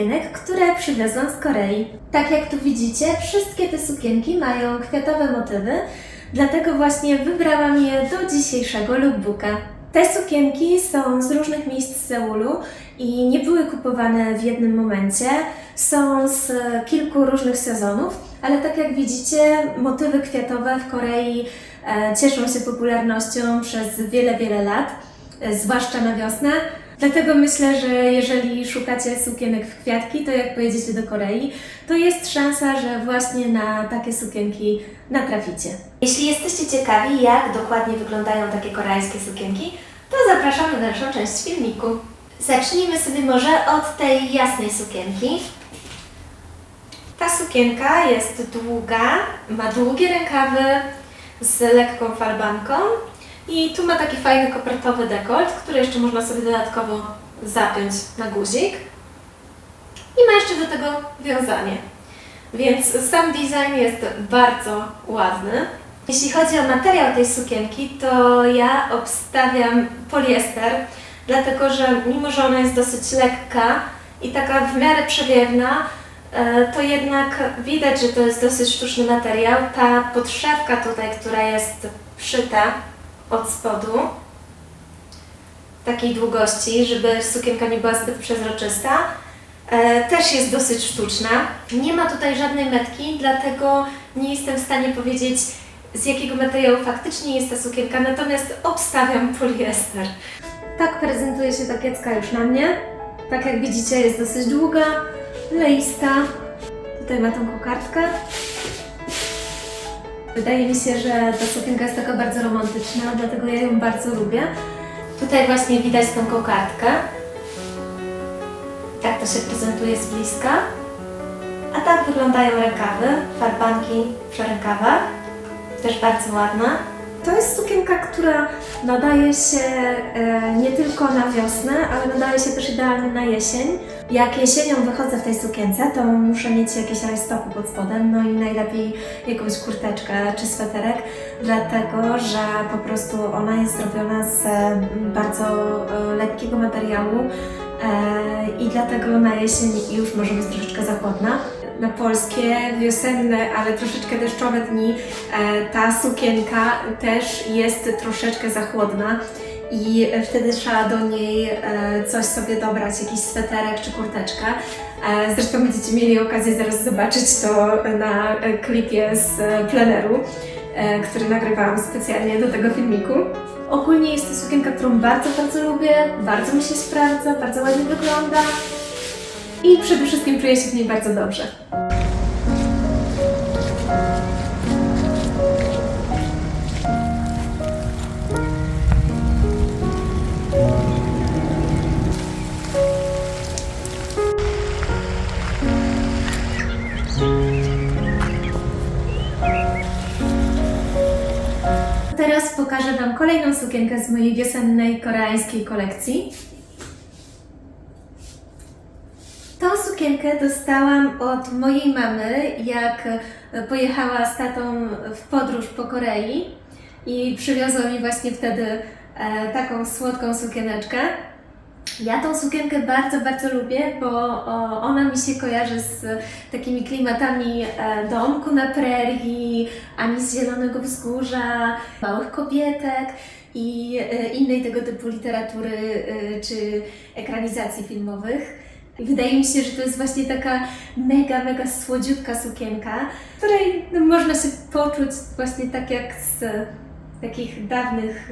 sukienek, które przywiozłam z Korei. Tak jak tu widzicie, wszystkie te sukienki mają kwiatowe motywy, dlatego właśnie wybrałam je do dzisiejszego lookbooka. Te sukienki są z różnych miejsc Seulu i nie były kupowane w jednym momencie. Są z kilku różnych sezonów, ale tak jak widzicie, motywy kwiatowe w Korei e, cieszą się popularnością przez wiele, wiele lat, e, zwłaszcza na wiosnę. Dlatego myślę, że jeżeli szukacie sukienek w kwiatki, to jak pojedziecie do Korei, to jest szansa, że właśnie na takie sukienki natraficie. Jeśli jesteście ciekawi, jak dokładnie wyglądają takie koreańskie sukienki, to zapraszam na dalszą część filmiku. Zacznijmy sobie może od tej jasnej sukienki. Ta sukienka jest długa, ma długie rękawy z lekką falbanką i tu ma taki fajny kopertowy dekolt, który jeszcze można sobie dodatkowo zapiąć na guzik. I ma jeszcze do tego wiązanie. Więc sam design jest bardzo ładny. Jeśli chodzi o materiał tej sukienki, to ja obstawiam poliester, dlatego że mimo, że ona jest dosyć lekka i taka w miarę przewiewna, e, to jednak widać, że to jest dosyć sztuczny materiał. Ta podszewka tutaj, która jest szyta od spodu, takiej długości, żeby sukienka nie była zbyt przezroczysta, e, też jest dosyć sztuczna. Nie ma tutaj żadnej metki, dlatego nie jestem w stanie powiedzieć, z jakiego materiału faktycznie jest ta sukienka, natomiast obstawiam poliester. Tak prezentuje się ta kiecka już na mnie. Tak jak widzicie, jest dosyć długa, leista. Tutaj ma tą kokardkę. Wydaje mi się, że ta sukienka jest taka bardzo romantyczna, dlatego ja ją bardzo lubię. Tutaj właśnie widać tą kokardkę. Tak to się prezentuje z bliska. A tak wyglądają rękawy, farbanki przy rękawach. Też bardzo ładna. To jest sukienka, która nadaje się e, nie tylko na wiosnę, ale nadaje się też idealnie na jesień. Jak jesienią wychodzę w tej sukience, to muszę mieć jakieś rajstopy pod spodem, no i najlepiej jakąś kurteczkę czy sweterek, dlatego że po prostu ona jest zrobiona z mm, bardzo e, lekkiego materiału e, i dlatego na jesień już może być troszeczkę za chłodna. Na polskie, wiosenne, ale troszeczkę deszczowe dni e, ta sukienka też jest troszeczkę za chłodna i wtedy trzeba do niej e, coś sobie dobrać, jakiś sweterek czy kurteczkę. E, Zresztą będziecie mieli okazję zaraz zobaczyć to na e, klipie z pleneru, który nagrywałam specjalnie do tego filmiku. Ogólnie jest to sukienka, którą bardzo, bardzo lubię, bardzo mi się sprawdza, bardzo ładnie wygląda i przede wszystkim czuję się w niej bardzo dobrze. Teraz pokażę Wam kolejną sukienkę z mojej wiosennej koreańskiej kolekcji. Tą sukienkę dostałam od mojej mamy, jak e, pojechała z tatą w podróż po Korei i przywiozła mi właśnie wtedy e, taką słodką sukieneczkę. Ja tą sukienkę bardzo, bardzo lubię, bo ona mi się kojarzy z takimi klimatami e, domku na prerii, ani z Zielonego Wzgórza, małych kobietek i e, innej tego typu literatury e, czy ekranizacji filmowych. Wydaje mi się, że to jest właśnie taka mega, mega słodziutka sukienka, w której no, można się poczuć właśnie tak jak z takich dawnych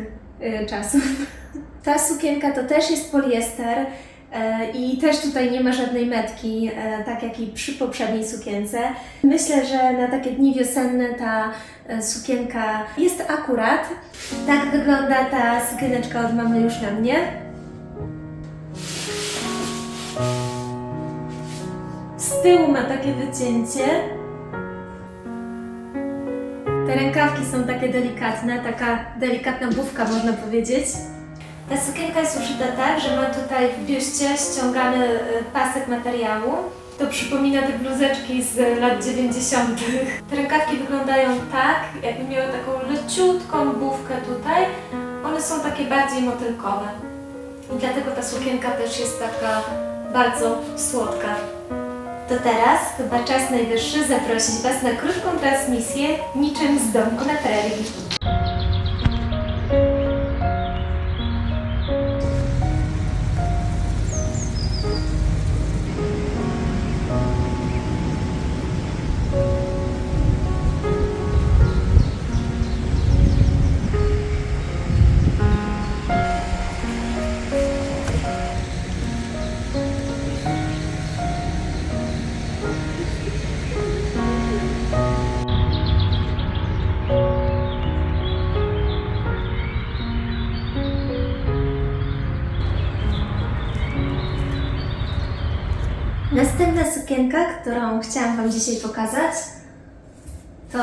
czasów. Ta sukienka to też jest poliester e, i też tutaj nie ma żadnej metki, e, tak jak i przy poprzedniej sukience. Myślę, że na takie dni wiosenne ta e, sukienka jest akurat. Tak wygląda ta sukieneczka od mamy już na mnie. Z tyłu ma takie wycięcie. Te rękawki są takie delikatne, taka delikatna bufka można powiedzieć. Ta sukienka jest uszyta tak, że ma tutaj w biuście ściągany y, pasek materiału. To przypomina te bluzeczki z lat 90. Te rękawki wyglądają tak, jakby miały taką leciutką bufkę tutaj. One są takie bardziej motylkowe. i dlatego ta sukienka też jest taka bardzo słodka. To teraz chyba czas najwyższy zaprosić Was na krótką transmisję niczym z domku na prerii. Następna sukienka, którą chciałam Wam dzisiaj pokazać, to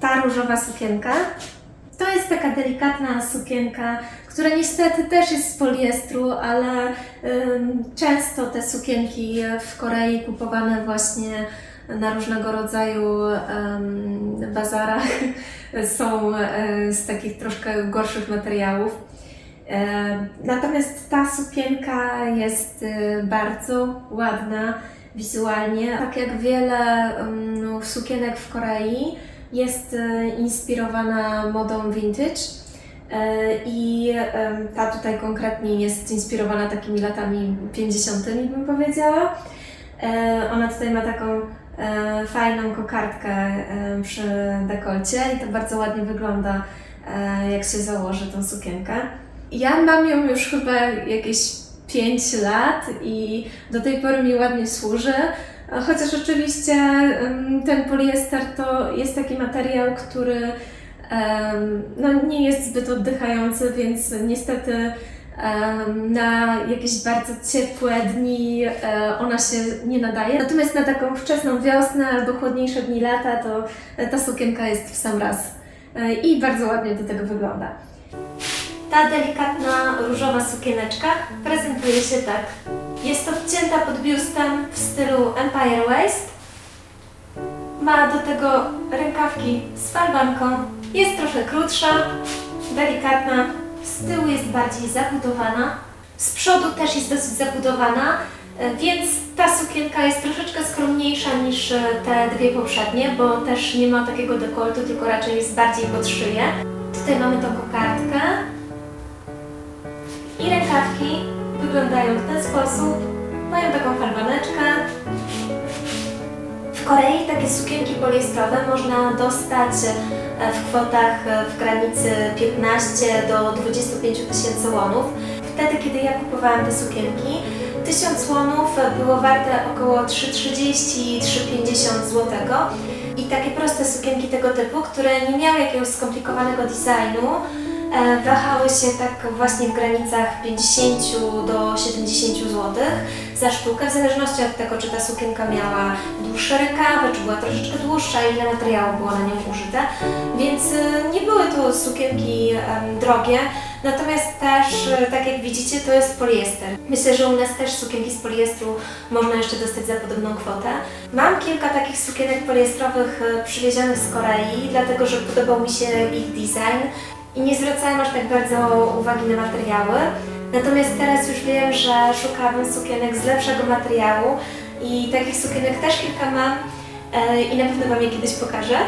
ta różowa sukienka. To jest taka delikatna sukienka, która niestety też jest z poliestru, ale ym, często te sukienki w Korei kupowane właśnie na różnego rodzaju ym, bazarach są e, z takich troszkę gorszych materiałów. E, Natomiast ta sukienka jest e, bardzo ładna wizualnie. Tak jak wiele no, sukienek w Korei, jest e, inspirowana modą vintage. E, I ta tutaj konkretnie jest inspirowana takimi latami 50., bym powiedziała. E, Ona tutaj ma taką fajną kokardkę przy dekolcie i to bardzo ładnie wygląda, jak się założy tą sukienkę. Ja mam ją już chyba jakieś 5 lat i do tej pory mi ładnie służy. Chociaż oczywiście ten poliester to jest taki materiał, który no, nie jest zbyt oddychający, więc niestety na jakieś bardzo ciepłe dni e, ona się nie nadaje. Natomiast na taką wczesną wiosnę albo chłodniejsze dni lata to ta sukienka jest w sam raz E, i bardzo ładnie do tego wygląda. Ta delikatna różowa sukieneczka prezentuje się tak. Jest odcięta pod biustem w stylu Empire Waist. Ma do tego rękawki z falbanką. Jest trochę krótsza, delikatna. Z tyłu jest bardziej zabudowana. Z przodu też jest dosyć zabudowana, więc ta sukienka jest troszeczkę skromniejsza niż te dwie poprzednie, bo też nie ma takiego dekoltu, tylko raczej jest bardziej pod szyję. Tutaj mamy tą kokardkę. I rękawki wyglądają w ten sposób. Mają taką falbaneczkę. W Korei takie sukienki poliestrowe można dostać e, w kwotach e, w granicy 15 do 25 tysięcy łonów. Wtedy, kiedy ja kupowałam te sukienki, 1000 łonów było warte około 3,30-3,50 zł. I takie proste sukienki tego typu, które nie miały jakiegoś skomplikowanego designu, wahały się tak właśnie w granicach 50 do 70 zł za sztukę, w zależności od tego, czy ta sukienka miała dłuższe rękawy, czy była troszeczkę dłuższa, ile materiału było na nią użyte. Więc e, nie były to sukienki drogie, natomiast też, e, tak jak widzicie, to jest poliester. Myślę, że u nas też sukienki z poliestru można jeszcze dostać za podobną kwotę. Mam kilka takich sukienek poliestrowych e, przywiezionych z Korei, dlatego że podobał mi się ich design i nie zwracałam aż tak bardzo uwagi na materiały. Natomiast teraz już wiem, że szukałabym sukienek z lepszego materiału i takich sukienek też kilka mam e, i na pewno Wam je kiedyś pokażę.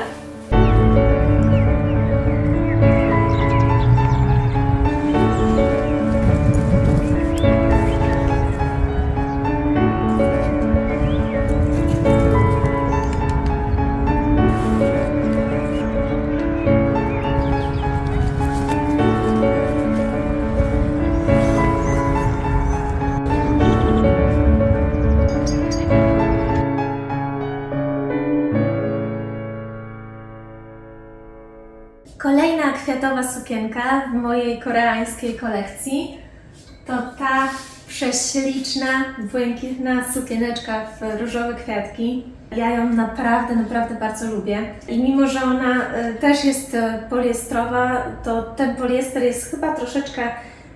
Sukienka w mojej koreańskiej kolekcji to ta prześliczna, błękitna sukieneczka w różowe kwiatki. Ja ją naprawdę, naprawdę bardzo lubię. I mimo, że ona e, też jest e, poliestrowa, to ten poliester jest chyba troszeczkę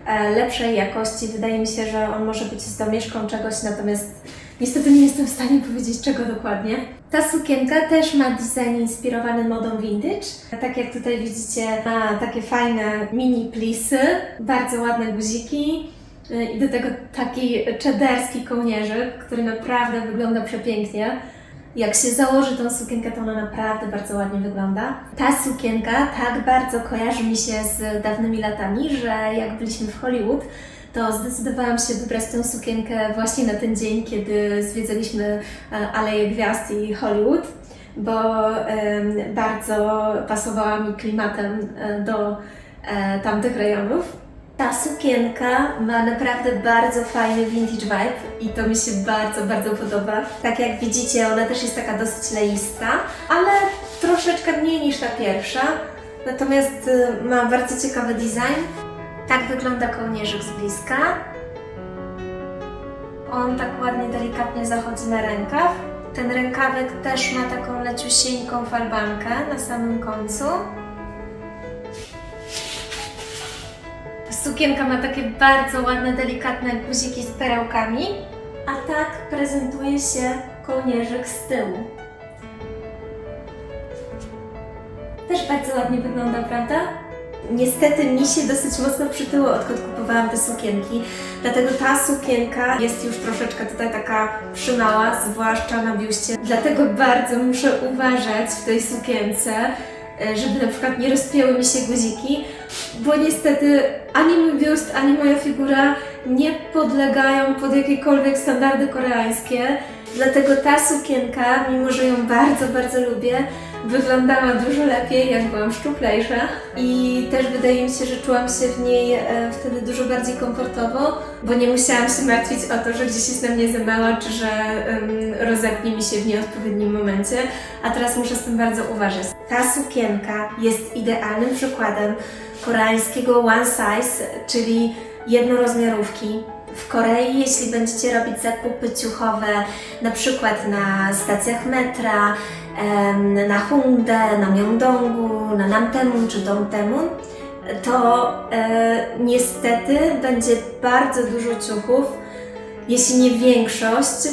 e, lepszej jakości. Wydaje mi się, że on może być z domieszką czegoś, natomiast niestety nie jestem w stanie powiedzieć czego dokładnie. Ta sukienka też ma design inspirowany modą vintage. Tak jak tutaj widzicie, ma takie fajne mini plisy, bardzo ładne guziki. Y, I do tego taki czederski kołnierzyk, który naprawdę wygląda przepięknie. Jak się założy tą sukienkę, to ona naprawdę bardzo ładnie wygląda. Ta sukienka tak bardzo kojarzy mi się z dawnymi latami, że jak byliśmy w Hollywood, to zdecydowałam się wybrać tę sukienkę właśnie na ten dzień, kiedy zwiedzaliśmy e, Aleje Gwiazd i Hollywood, bo bardzo pasowała mi klimatem e, do e, tamtych rejonów. Ta sukienka ma naprawdę bardzo fajny vintage vibe i to mi się bardzo, bardzo podoba. Tak jak widzicie, ona też jest taka dosyć leista, ale troszeczkę mniej niż ta pierwsza. Natomiast y, ma bardzo ciekawy design. Tak wygląda kołnierzyk z bliska. On tak ładnie, delikatnie zachodzi na rękaw. Ten rękawek też ma taką leciusieńką falbankę na samym końcu. Sukienka ma takie bardzo ładne, delikatne guziki z perełkami, a tak prezentuje się kołnierzyk z tyłu. Też bardzo ładnie wygląda, prawda? Niestety mi się dosyć mocno przytyło, odkąd kupowałam te sukienki, dlatego ta sukienka jest już troszeczkę tutaj taka przymała, zwłaszcza na biuście. Dlatego bardzo muszę uważać w tej sukience, e, żeby na przykład nie rozpięły mi się guziki, bo niestety ani mój biust, ani moja figura nie podlegają pod jakiekolwiek standardy koreańskie. Dlatego ta sukienka, mimo że ją bardzo, bardzo lubię, wyglądała dużo lepiej, jak byłam szczuplejsza. I też wydaje mi się, że czułam się w niej e, wtedy dużo bardziej komfortowo, bo nie musiałam się martwić o to, że gdzieś jest na mnie zamała, czy że um, rozepnie mi się w nieodpowiednim momencie. A teraz muszę z tym bardzo uważać. Ta sukienka jest idealnym przykładem koreańskiego one size, czyli jednorozmiarówki. W Korei, jeśli będziecie robić zakupy ciuchowe, na przykład na stacjach metra, na Hongdae, na Myeongdongu, na Namdaemun czy Dongdaemun, to e, niestety będzie bardzo dużo ciuchów, jeśli nie większość,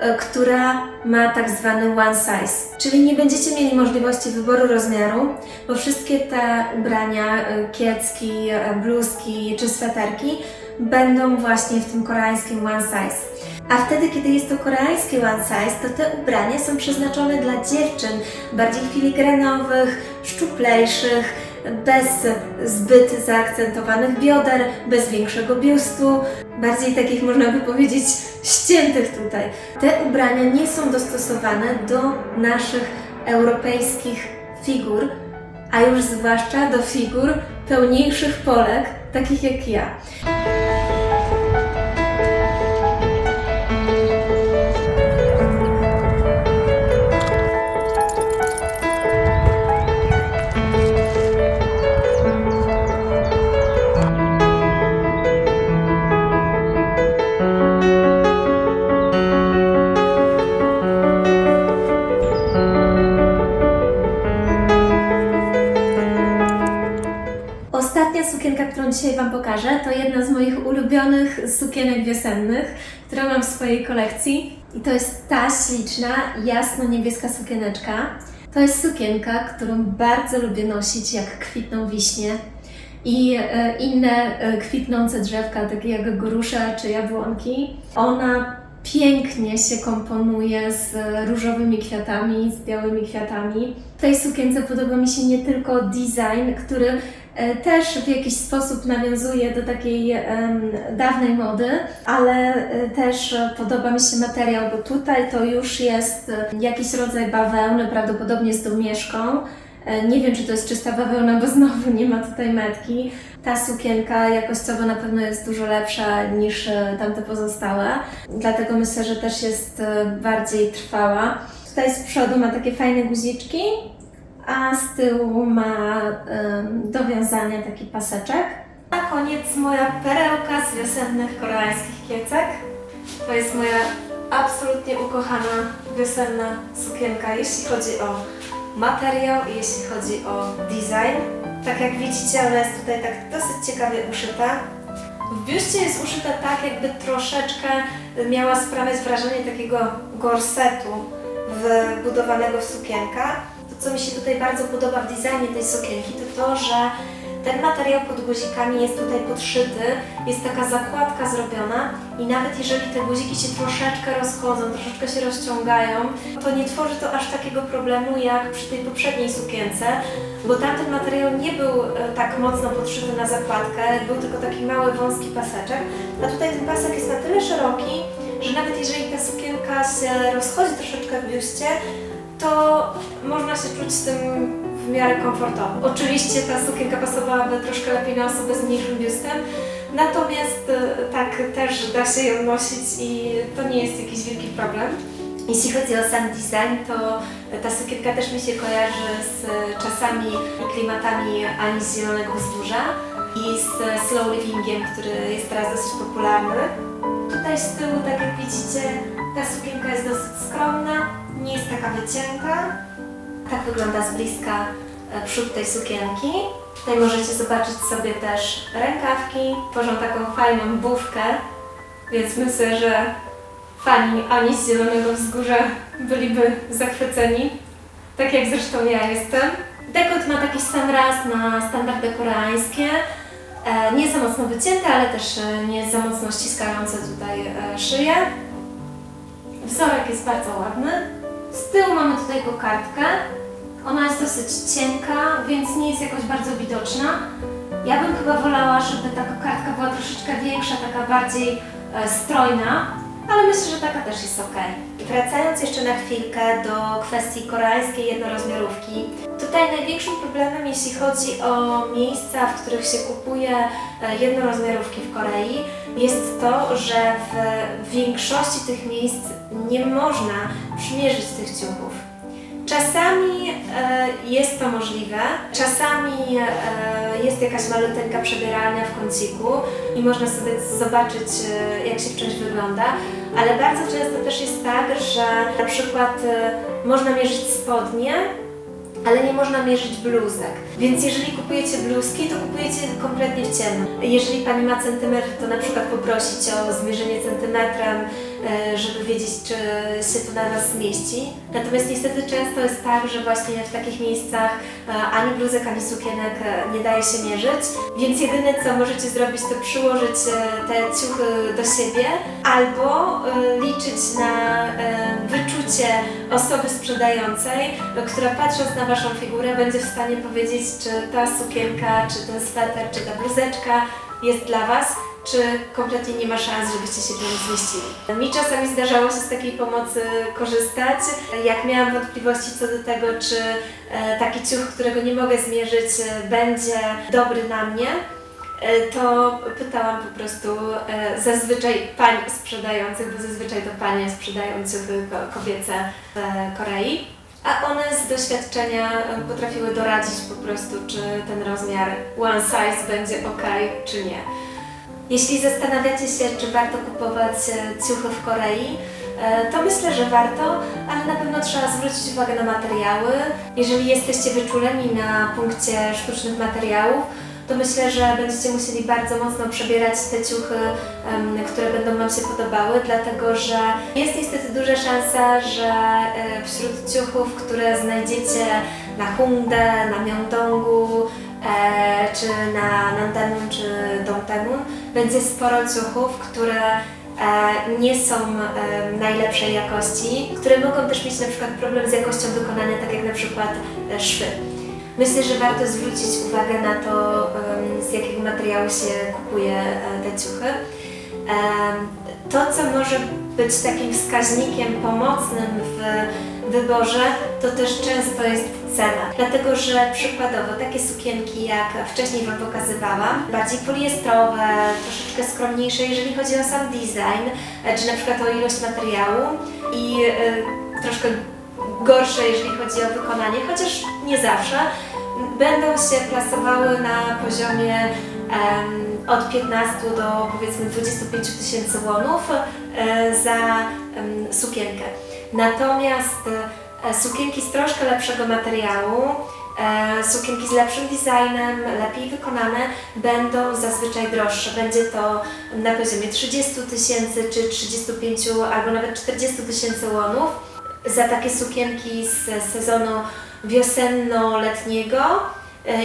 e, która ma tak zwany one size. Czyli nie będziecie mieli możliwości wyboru rozmiaru, bo wszystkie te ubrania, e, kiecki, bluzki czy sweterki będą właśnie w tym koreańskim one size. A wtedy, kiedy jest to koreańskie one size, to te ubrania są przeznaczone dla dziewczyn bardziej filigranowych, szczuplejszych, bez zbyt zaakcentowanych bioder, bez większego biustu, bardziej takich można by powiedzieć ściętych tutaj. Te ubrania nie są dostosowane do naszych europejskich figur, a już zwłaszcza do figur pełniejszych Polek, takich jak ja. Sukienka, którą dzisiaj Wam pokażę, to jedna z moich ulubionych sukienek wiosennych, którą mam w swojej kolekcji. I to jest ta śliczna, jasno-niebieska sukieneczka. To jest sukienka, którą bardzo lubię nosić, jak kwitną wiśnie i e, inne e, kwitnące drzewka, takie jak grusze czy jabłonki. Ona pięknie się komponuje z różowymi kwiatami, z białymi kwiatami. W tej sukience podoba mi się nie tylko design, który też w jakiś sposób nawiązuje do takiej dawnej mody, ale e, też e, podoba mi się materiał, bo tutaj to już jest e, jakiś rodzaj bawełny, prawdopodobnie z domieszką. E, Nie wiem, czy to jest czysta bawełna, bo znowu nie ma tutaj metki. Ta sukienka jakościowo na pewno jest dużo lepsza niż e, tamte pozostałe, dlatego myślę, że też jest e, bardziej trwała. Tutaj z przodu ma takie fajne guziczki, a z tyłu ma em, do wiązania taki paseczek. Na koniec moja perełka z wiosennych koreańskich kiecek. To jest moja absolutnie ukochana wiosenna sukienka, jeśli chodzi o materiał i jeśli chodzi o design. Tak jak widzicie, ona jest tutaj tak dosyć ciekawie uszyta. W biuście jest uszyta tak, jakby troszeczkę miała sprawiać wrażenie takiego gorsetu wbudowanego w sukienkę. Co mi się tutaj bardzo podoba w designie tej sukienki, to to, że Ten materiał pod guzikami jest tutaj podszyty, jest taka zakładka zrobiona i nawet jeżeli te guziki się troszeczkę rozchodzą, troszeczkę się rozciągają, to nie tworzy to aż takiego problemu jak przy tej poprzedniej sukience, bo tamten materiał nie był e, tak mocno podszyty na zakładkę, był tylko taki mały, wąski paseczek, a tutaj ten pasek jest na tyle szeroki, że nawet jeżeli ta sukienka się rozchodzi troszeczkę w biuście, to można się czuć z tym w miarę komfortowo. Oczywiście ta sukienka pasowałaby troszkę lepiej na osobę z mniejszym biustem, natomiast e, tak też da się ją nosić i to nie jest jakiś wielki problem. Jeśli chodzi o sam design, to ta sukienka też mi się kojarzy z czasami i klimatami Ani z Zielonego Wzgórza i z slow livingiem, który jest teraz dosyć popularny. Tutaj z tyłu, tak jak widzicie, ta sukienka jest dosyć skromna, nie jest taka wycięta. Tak wygląda z bliska e, przód tej sukienki. Tutaj możecie zobaczyć sobie też rękawki, tworzą taką fajną bufkę, więc myślę, że fani Ani z Zielonego Wzgórza byliby zachwyceni, tak jak zresztą ja jestem. Dekolt ma taki sam raz na standardy koreańskie, e, nie za mocno wycięte, ale też e, nie za mocno ściskające tutaj szyję. Wzorek jest bardzo ładny. Z tyłu mamy tutaj kokardkę. Ona jest dosyć cienka, więc nie jest jakoś bardzo widoczna. Ja bym chyba wolała, żeby ta kokardka była troszeczkę większa, taka bardziej e, strojna, ale myślę, że taka też jest ok. Wracając jeszcze na chwilkę do kwestii koreańskiej jednorozmiarówki. Tutaj największym problemem, jeśli chodzi o miejsca, w których się kupuje e, jednorozmiarówki w Korei, jest to, że w większości tych miejsc nie można przymierzyć tych ciuchów. Czasami e, jest to możliwe, czasami e, jest jakaś maluteńka przebieralnia w kąciku i można sobie zobaczyć, e, jak się w czymś wygląda, ale bardzo często też jest tak, że na przykład można mierzyć spodnie, ale nie można mierzyć bluzek. Więc jeżeli kupujecie bluzki, to kupujecie kompletnie w ciemno. Jeżeli Pani ma centymetr, to na przykład poprosić o zmierzenie centymetrem, żeby wiedzieć, czy się to na Was zmieści. Natomiast niestety często jest tak, że właśnie w takich miejscach e, ani bluzek, ani sukienek e, nie daje się mierzyć, więc jedyne co możecie zrobić, to przyłożyć e, te ciuchy do siebie albo e, liczyć na e, wyczucie osoby sprzedającej, e, która patrząc na Waszą figurę będzie w stanie powiedzieć, czy ta sukienka, czy ten sweter, czy ta bluzeczka jest dla Was, czy kompletnie nie ma szans, żebyście się w zmieścili. Mi czasami zdarzało się z takiej pomocy korzystać, jak miałam wątpliwości co do tego, czy e, taki ciuch, którego nie mogę zmierzyć, e, będzie dobry na mnie, e, to pytałam po prostu zazwyczaj pań sprzedających, bo zazwyczaj to panie sprzedają ciuchy ko- kobiece w Korei. A one z doświadczenia potrafiły doradzić po prostu, czy ten rozmiar one size będzie ok, czy nie. Jeśli zastanawiacie się, czy warto kupować e, ciuchy w Korei, e, to myślę, że warto, ale na pewno trzeba zwrócić uwagę na materiały. Jeżeli jesteście wyczuleni na punkcie sztucznych materiałów, to myślę, że będziecie musieli bardzo mocno przebierać te ciuchy, które będą Wam się podobały, dlatego że jest niestety duża szansa, że e, wśród ciuchów, które znajdziecie na Hongdae, na Myeongdongu, e, czy na Nandaemun, czy Dongdaemun, będzie sporo ciuchów, które e, nie są e, najlepszej jakości, które mogą też mieć na przykład problem z jakością wykonania, tak jak na przykład e, szwy. Myślę, że warto zwrócić uwagę na to, z jakiego materiału się kupuje te ciuchy. To, co może być takim wskaźnikiem pomocnym w wyborze, to też często jest cena. Dlatego, że przykładowo takie sukienki, jak wcześniej Wam pokazywałam, bardziej poliestrowe, troszeczkę skromniejsze, jeżeli chodzi o sam design, czy na przykład o ilość materiału i e, troszkę gorsze, jeżeli chodzi o wykonanie, chociaż nie zawsze, będą się plasowały na poziomie od 15 do powiedzmy 25 tysięcy wonów e, za sukienkę. Natomiast e, sukienki z troszkę lepszego materiału, e, sukienki z lepszym designem, lepiej wykonane, będą zazwyczaj droższe. Będzie to na poziomie 30 tysięcy czy 35 albo nawet 40 tysięcy wonów za takie sukienki z sezonu wiosenno-letniego,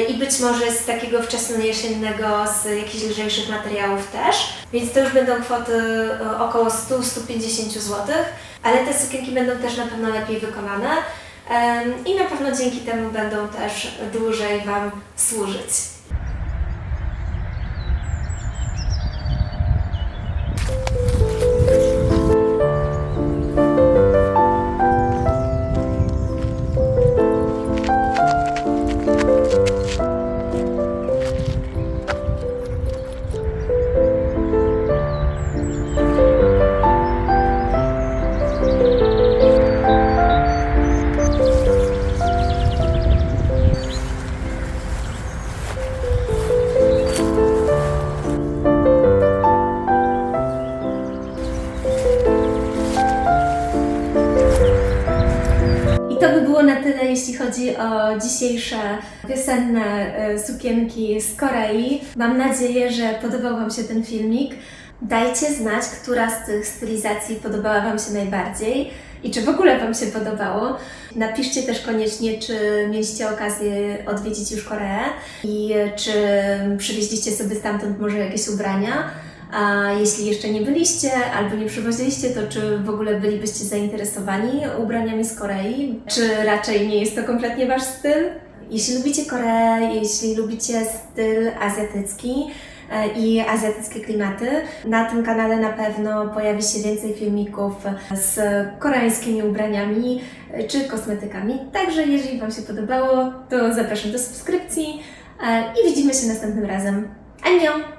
i być może z takiego wczesnojesiennego, z jakichś lżejszych materiałów też. Więc to już będą kwoty e, około 100-150 zł, ale te sukienki będą też na pewno lepiej wykonane i na pewno dzięki temu będą też dłużej Wam służyć. Sukienki z Korei. Mam nadzieję, że podobał Wam się ten filmik. Dajcie znać, która z tych stylizacji podobała Wam się najbardziej i czy w ogóle Wam się podobało. Napiszcie też koniecznie, czy mieliście okazję odwiedzić już Koreę i czy przywieźliście sobie stamtąd może jakieś ubrania. A jeśli jeszcze nie byliście albo nie przywoziliście, to czy w ogóle bylibyście zainteresowani ubraniami z Korei? Czy raczej nie jest to kompletnie Wasz styl? Jeśli lubicie Koreę, jeśli lubicie styl azjatycki e, i azjatyckie klimaty, na tym kanale na pewno pojawi się więcej filmików z koreańskimi ubraniami e, czy kosmetykami. Także jeżeli Wam się podobało, to zapraszam do subskrypcji e, i widzimy się następnym razem. Annyeong!